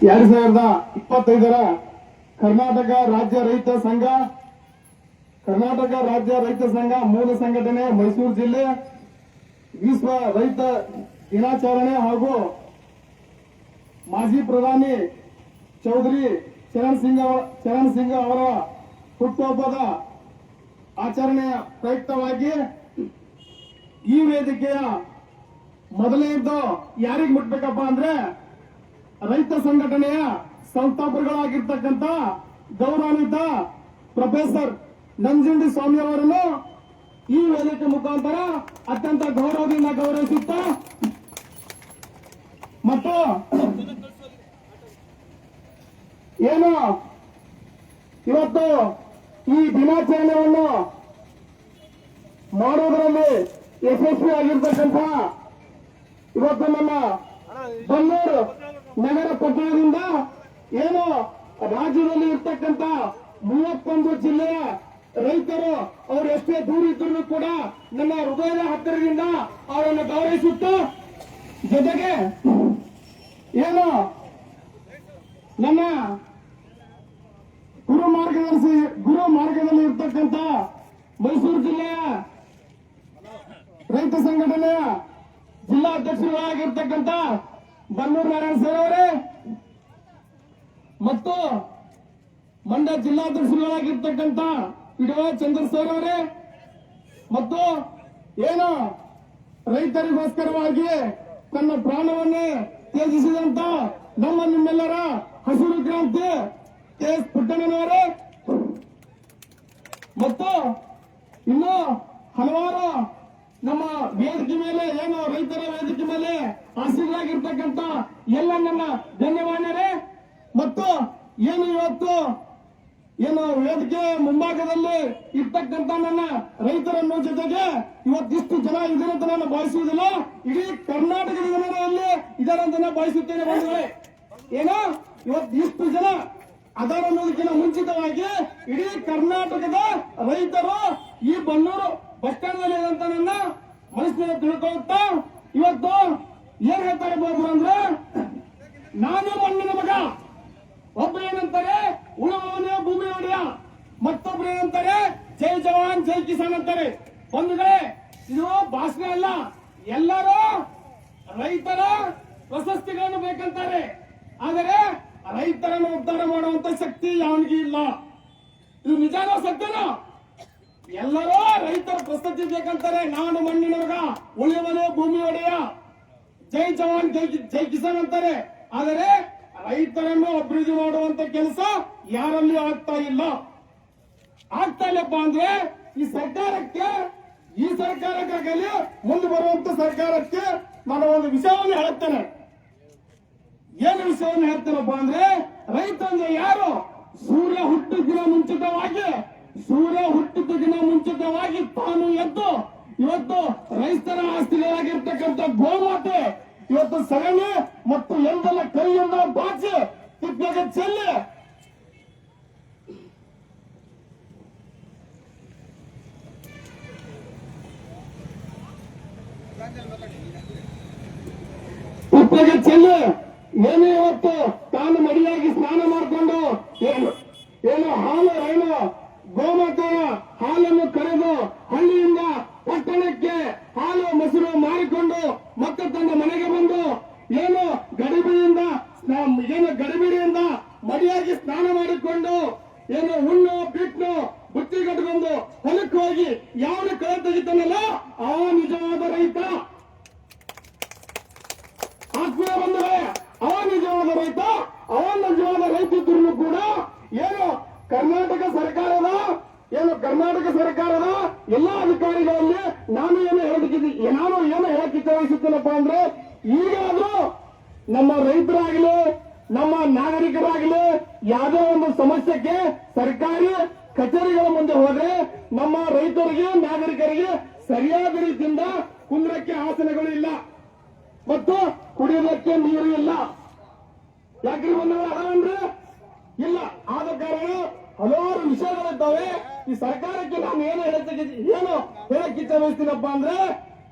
ಎರಡ್ ಸಾವಿರದ ಇಪ್ಪತ್ತೈದರ ಕರ್ನಾಟಕ ರಾಜ್ಯ ರೈತ ಸಂಘ, ಕರ್ನಾಟಕ ರಾಜ್ಯ ರೈತ ಸಂಘ ಮೂಲ ಸಂಘಟನೆ ಮೈಸೂರು ಜಿಲ್ಲೆ, ವಿಶ್ವ ರೈತ ದಿನಾಚರಣೆ ಹಾಗೂ ಮಾಜಿ ಪ್ರಧಾನಿ ಚೌಧರಿ ಚರಣ್ ಸಿಂಗ್ ಚರಣ್ ಸಿಂಗ್ ಅವರ ಹುಟ್ಟುಹಬ್ಬದ ಆಚರಣೆಯ ಪ್ರಯುಕ್ತವಾಗಿ ಈ ವೇದಿಕೆಯ ಮೊದಲನೇದ್ದು ಯಾರಿಗೆ ಮುಟ್ಬೇಕಪ್ಪ ಅಂದ್ರೆ ರೈತ ಸಂಘಟನೆಯ ಸಂಸ್ಥಾಪಕರಾಗಿರ್ತಕ್ಕಂಥ ಗೌರವಾನ್ವಿತ ಪ್ರೊಫೆಸರ್ ನಂಜುಂಡಿ ಸ್ವಾಮಿ ಅವರನ್ನು ಈ ವೇದಿಕೆ ಮುಖಾಂತರ ಅತ್ಯಂತ ಗೌರವದಿಂದ ಗೌರವಿಸುತ್ತ ಮತ್ತು ಏನು ಇವತ್ತು ಈ ದಿನಾಚರಣೆಯನ್ನು ಮಾಡುವುದರಲ್ಲಿ ಯಶಸ್ವಿಯಾಗಿರ್ತಕ್ಕಂಥ ಇವತ್ತು ನಮ್ಮ ಬನ್ನೂರು ನಗರ ಪಟ್ಟಣದಿಂದ ಏನು ರಾಜ್ಯದಲ್ಲಿ ಇರ್ತಕ್ಕಂತ ಮೂವತ್ತೊಂದು ಜಿಲ್ಲೆಯ ರೈತರು ಅವರು ಎಷ್ಟೇ ದೂರ ಇದ್ರು ಕೂಡ ನನ್ನ ಹೃದಯದ ಹತ್ತಿರದಿಂದ ಅವರನ್ನು ಗೌರವಿಸುತ್ತು ಜೊತೆಗೆ ಏನು ನನ್ನ ಗುರು ಮಾರ್ಗದರ್ಶಿ, ಗುರು ಮಾರ್ಗದಲ್ಲಿ ಇರ್ತಕ್ಕಂತ ಮೈಸೂರು ಜಿಲ್ಲೆಯ ರೈತ ಸಂಘಟನೆಯ ಜಿಲ್ಲಾಧ್ಯಕ್ಷರಾಗಿರ್ತಕ್ಕಂಥ ಬನ್ನೂರು ನಾರಾಯಣ ಸರ್ ಅವರೇ. ಮತ್ತು ಮಂಡ್ಯ ಜಿಲ್ಲಾಧ್ಯಕ್ಷರಾಗಿರ್ತಕ್ಕಂಥ ಪಿಡುವ ಚಂದ್ರ ಸರ್ ಅವರೇ. ಮತ್ತು ಏನು ರೈತರಿಗೋಸ್ಕರವಾಗಿ ತನ್ನ ಪ್ರಾಣವನ್ನೇ ತ್ಯಜಿಸಿದಂತ ನಮ್ಮ ನಿಮ್ಮೆಲ್ಲರ ಹಸಿರು ಕ್ರಾಂತಿ ಎಸ್ ಪುಟ್ಟಣ್ಣನವರೇ. ಮತ್ತು ಇನ್ನು ಹಲವಾರು ನಮ್ಮ ವೇದಿಕೆ ಮೇಲೆ, ಏನು ರೈತರ ವೇದಿಕೆ ಮೇಲೆ ಆಸೀನರಾಗಿರ್ತಕ್ಕಂಥ ಎಲ್ಲ ನನ್ನ ಧನ್ಯವಾದರೇ ಮತ್ತು ಏನು ಇವತ್ತು, ಏನು ವೇದಿಕೆ ಮುಂಭಾಗದಲ್ಲಿ ಇರ್ತಕ್ಕಂಥ ನನ್ನ ರೈತರನ್ನು ಜೊತೆಗೆ ಇವತ್ತಿಷ್ಟು ಜನ ಇದ್ದಾರೆ ಅಂತ ನಾನು ಭಾವಿಸುವುದಿಲ್ಲ. ಇಡೀ ಕರ್ನಾಟಕದ ಜನರಲ್ಲಿ ನಾನು ಭಾವಿಸುತ್ತೇನೆ ಬಂಧುಗಳೇ. ಏನೋ? ಇವತ್ತಿಷ್ಟು ಜನ ಅದರ ಅನ್ನೋದಕ್ಕಿಂತ ಮುಂಚಿತವಾಗಿ ಇಡೀ ಕರ್ನಾಟಕದ ರೈತರು ಈ ಬನ್ನೂರು ಬಸ್ ಸ್ಟ್ಯಾಂಡ್ನಲ್ಲಿ ನನ್ನ ಮನಸ್ಸಿನಲ್ಲಿ ತಿಳ್ಕೊಳ್ತಾ ಇವತ್ತು ಏನ್ ಹೇಳ್ತಾರೆ ಬಾಬು ಅಂದ್ರೆ, ನಾನು ಮಣ್ಣಿನ ಮಗ. ಒಬ್ಬ ಏನಂತಾರೆ, ಉಳುವವನೇ ಭೂಮಿ ಒಡೆಯ. ಮತ್ತೊಬ್ರು ಏನಂತಾರೆ, ಜೈ ಜವಾನ್, ಜೈ ಕಿಸಾನ್ ಅಂತಾರೆ. ಬಂಧುಗಳೇ, ಇದು ಭಾಷಣ ಅಲ್ಲ. ಎಲ್ಲರೂ ರೈತರ ಪ್ರಶಸ್ತಿಗಳನ್ನು ಬೇಕಂತಾರೆ. ಆದರೆ ರೈತರನ್ನು ಉದ್ಧಾರ ಮಾಡುವಂತ ಶಕ್ತಿ ಯಾವನಿಗೆ ಇಲ್ಲ. ಇದು ನಿಜಾನೋ ಸತ್ಯನೋ? ಎಲ್ಲರೂ ರೈತರ ಪ್ರಶಸ್ತಿ ಬೇಕಂತಾರೆ. ನಾನು ಮಣ್ಣಿನ ಮಗ ಉಳಿಯವನೇ ಭೂಮಿ ಜೈ ಜವಾನ್, ಜೈ ಕಿಸಾನ್ ಅಂತಾರೆ. ಆದರೆ ರೈತರನ್ನು ಅಭಿವೃದ್ಧಿ ಮಾಡುವಂತ ಕೆಲಸ ಯಾರಲ್ಲಿ ಆಗ್ತಾ ಇಲ್ಲ? ಆಗ್ತಾ ಇಲ್ಲಪ್ಪ ಅಂದ್ರೆ ಈ ಸರ್ಕಾರಕ್ಕೆ, ಈ ಸರ್ಕಾರಕ್ಕಾಗಲಿ ಮುಂದೆ ಬರುವಂತ ಸರ್ಕಾರಕ್ಕೆ ನಾನು ಒಂದು ವಿಷಯವನ್ನು ಹೇಳುತ್ತೇನೆ. ಏನು ವಿಷಯವನ್ನು ಹೇಳ್ತೇನಪ್ಪ ಅಂದ್ರೆ ರೈತ ಅಂದ್ರೆ ಯಾರು? ಸೂರ್ಯ ದಿನ ಮುಂಚಿತವಾಗಿ, ಸೂರ್ಯ ಹುಟ್ಟಿದ ದಿನ ಮುಂಚಿತವಾಗಿ ತಾನು ಎದ್ದು, ಇವತ್ತು ರೈತರ ಆಸ್ತಿಗಳಾಗಿರ್ತಕ್ಕಂಥ ಗೋಮಾತೆ ಇವತ್ತು ಸಗಣಿ ಮತ್ತು ಎಂದೆಲ್ಲ ಕೈಯಿಂದ ಬಾಚಿ ತಿಪ್ಪೆಗೆ ಚೆಲ್ಲಿ. ಉಪ್ಪಿಗೆ ಚೆಲ್ಲಿ. ಏನೇ ಇವತ್ತು ತಾನು ಮಡಿಯಾಗಿ ಸ್ನಾನ ಮಾಡಿಕೊಂಡು ಏನು ಏನು ಹಾಲು ಏನು ಗೋಮಾತೆಯ ಹಾಲನ್ನು ಕರೆದು ಹಳ್ಳಿಯಿಂದ ಪಟ್ಟಣಕ್ಕೆ ಹಾಲು ಮೊಸರು ಮಾರಿಕೊಂಡು ಮತ್ತೆ ತನ್ನ ಮನೆಗೆ ಬಂದು ಏನು ಗಡಿಬಿಡಿಯಿಂದ ಸ್ನಾ- ಏನು ಗಡಿಬಿಡಿಯಿಂದ ಮಡಿಯಾಗಿ ಸ್ನಾನ ಮಾಡಿಕೊಂಡು ಏನು ಹುಣ್ಣು, ಬಿಟ್ಟು ಬುತ್ತಿ ಕಟ್ಕೊಂಡು ಹೊಲಕ್ಕೆ ಹೋಗಿ ಯಾವನ ಕಳೆ ತೆಗಿತಾನಲ್ಲ, ಆ ನಿಜವಾದ ರೈತ. ಆತ್ಮೀಯ ಬಂದರೆ ಆ ನಿಜವಾದ ರೈತ ಆ ನಿಜವಾದ ರೈತ ಕೂಡ ಏನು ಕರ್ನಾಟಕ ಸರ್ಕಾರದ, ಏನು ಕರ್ನಾಟಕ ಸರ್ಕಾರದ ಎಲ್ಲಾ ಅಧಿಕಾರಿಗಳಲ್ಲಿ ನಾನು ಏನು ಹೇಳೋದಕ್ಕೆ ನಾನು ಏನು ಹೇಳಕ್ಕೆ ಇಚ್ಛಿಸುತ್ತೇನಪ್ಪ ಅಂದ್ರೆ, ಈಗಾದ್ರೂ ನಮ್ಮ ರೈತರಾಗಲಿ ನಮ್ಮ ನಾಗರಿಕರಾಗಲಿ ಯಾವುದೇ ಒಂದು ಸಮಸ್ಯೆಗೆ ಸರ್ಕಾರಿ ಕಚೇರಿಗಳ ಮುಂದೆ ಹೋದ್ರೆ ನಮ್ಮ ರೈತರಿಗೆ, ನಾಗರಿಕರಿಗೆ ಸರಿಯಾದ ರೀತಿಯಿಂದ ಕುಂದ್ರಕ್ಕೆ ಆಸನಗಳು ಇಲ್ಲ. ಮತ್ತು ಕುಡಿಯೋದಕ್ಕೆ ನೀರು ಇಲ್ಲ. ಬಂದವರು ಅಂದ್ರೆ ಇಲ್ಲ. ಆದ ಕಾರಣ ಹಲವಾರು ವಿಷಯಗಳಿದ್ದಾವೆ ಈ ಸರ್ಕಾರಕ್ಕೆ ನಾನು ಏನು ಹೇಳಕ್ಕೆ ಏನು ಹೇಳಕ್ಕೆ ಇಚ್ಛೆ ಬಯಸ್ತೀನಪ್ಪ ಅಂದ್ರೆ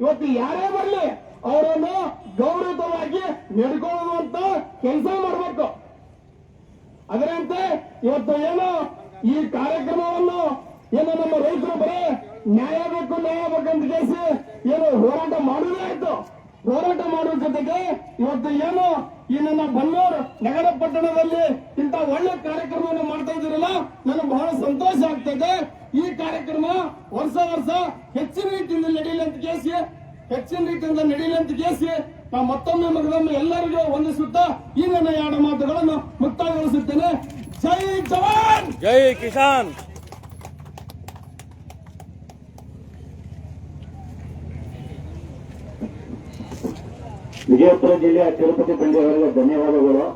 ಇವತ್ತು ಯಾರೇ ಬರಲಿ ಅವರನ್ನು ಗೌರವವಾಗಿ ನಡ್ಕೊಳ್ಳುವಂತ ಕೆಲಸ ಮಾಡಬೇಕು. ಅದರಂತೆ ಇವತ್ತು ಏನು ಈ ಕಾರ್ಯಕ್ರಮವನ್ನು ಏನು ನಮ್ಮ ರೈತರು ಬರೀ ನ್ಯಾಯ ಬೇಕು, ನ್ಯಾಯ ಬೇಕಂತ ಕೇಸಿ ಏನು ಹೋರಾಟ ಮಾಡುವುದೇ ಆಯ್ತು. ಹೋರಾಟ ಮಾಡುವ ಜೊತೆಗೆ ಇವತ್ತು ಏನು ಈ ನನ್ನ ಬನ್ನೂರು ನಗರ ಪಟ್ಟಣದಲ್ಲಿ ಇಂತ ಒಳ್ಳೆ ಕಾರ್ಯಕ್ರಮವನ್ನು ಮಾಡ್ತಾ ಇದ್ದೀರಲ್ಲ, ನನಗೆ ಬಹಳ ಸಂತೋಷ ಆಗ್ತದೆ. ಈ ಕಾರ್ಯಕ್ರಮ ವರ್ಷ ವರ್ಷ ಹೆಚ್ಚಿನ ರೀತಿಯಲ್ಲಿ ನಡೆಯಲಿ ಅಂತ ಕೇಸಿ ಹೆಚ್ಚಿನ ರೀತಿಯಿಂದ ನಡೀಲಿ ಅಂತ ಕೇಸಿ ನಾವು ಮತ್ತೊಮ್ಮೆ ಮಗದೊಮ್ಮೆ ಎಲ್ಲರಿಗೂ ವಂದಿಸುತ್ತಾ ಈ ನನ್ನ ಎರಡು ಮಾತುಗಳನ್ನು ಮುಕ್ತಾಯಗೊಳಿಸುತ್ತೇನೆ. ಜೈ ಜವಾನ್! ಜೈ ಕಿಸಾನ್! ವಿಜಯಪುರ ಜಿಲ್ಲೆಯ ತಿರುಪತಿ ಬಂಡಿಯವರಿಗೆ ಧನ್ಯವಾದಗಳು.